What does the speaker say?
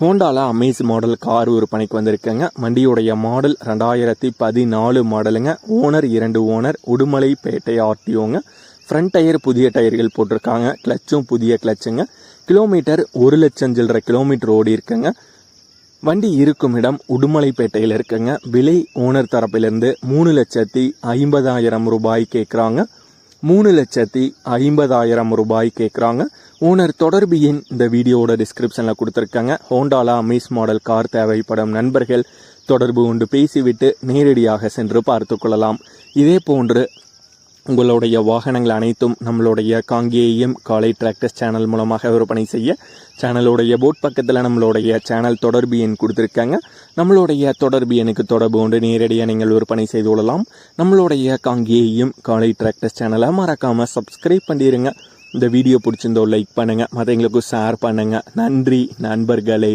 ஹோண்டாவில் Amaze model car விற்பனைக்கு வந்திருக்கேங்க. வண்டியுடைய model ரெண்டாயிரத்தி பதினாலு மாடலுங்க. ஓனர் இரண்டு ஓனர் உடுமலைப்பேட்டை ஆர்டிஓங்க. ஃப்ரண்ட் டயர் புதிய டயர்கள் போட்டிருக்காங்க. கிளச்சும் புதிய கிளச்சுங்க. கிலோமீட்டர் ஒரு லட்சம் சில்லற கிலோமீட்டர் ஓடி இருக்குங்க. வண்டி இருக்கும் இடம் உடுமலைப்பேட்டையில் இருக்குங்க. விலை ஓனர் தரப்பிலிருந்து மூணு லட்சத்தி ஐம்பதாயிரம் ரூபாய் கேட்குறாங்க மூணு லட்சத்தி ஐம்பதாயிரம் ரூபாய் கேட்குறாங்க ஓனர் தொடர்பு எண் இந்த வீடியோவோட டிஸ்கிரிப்ஷனில் கொடுத்துருக்காங்க. ஹோண்டாலா அமேஸ் மாடல் கார் தேவைப்படும் நண்பர்கள் தொடர்பு கொண்டு பேசிவிட்டு நேரடியாக சென்று பார்த்து கொள்ளலாம். இதே போன்று உங்களுடைய வாகனங்கள் அனைத்தும் நம்மளுடைய காங்கேயம் காலை டிராக்டர்ஸ் சேனல் மூலமாக விற்பனை செய்ய சேனலுடைய போட் பக்கத்தில் நம்மளுடைய சேனல் தொடர்பு எண் கொடுத்துருக்காங்க. நம்மளுடைய தொடர்பு எண்ணுக்கு தொடர்பு கொண்டு நேரடியாக நீங்கள் விற்பனை செய்து கொள்ளலாம். நம்மளுடைய காங்கேயம் காலை டிராக்டர்ஸ் சேனலை மறக்காமல் சப்ஸ்கிரைப் பண்ணிடுங்க இந்த வீடியோ பிடிச்சிருந்தோ லைக் பண்ணுங்கள் மற்றவங்களுக்கு ஷேர் பண்ணுங்கள் நன்றி நண்பர்களே.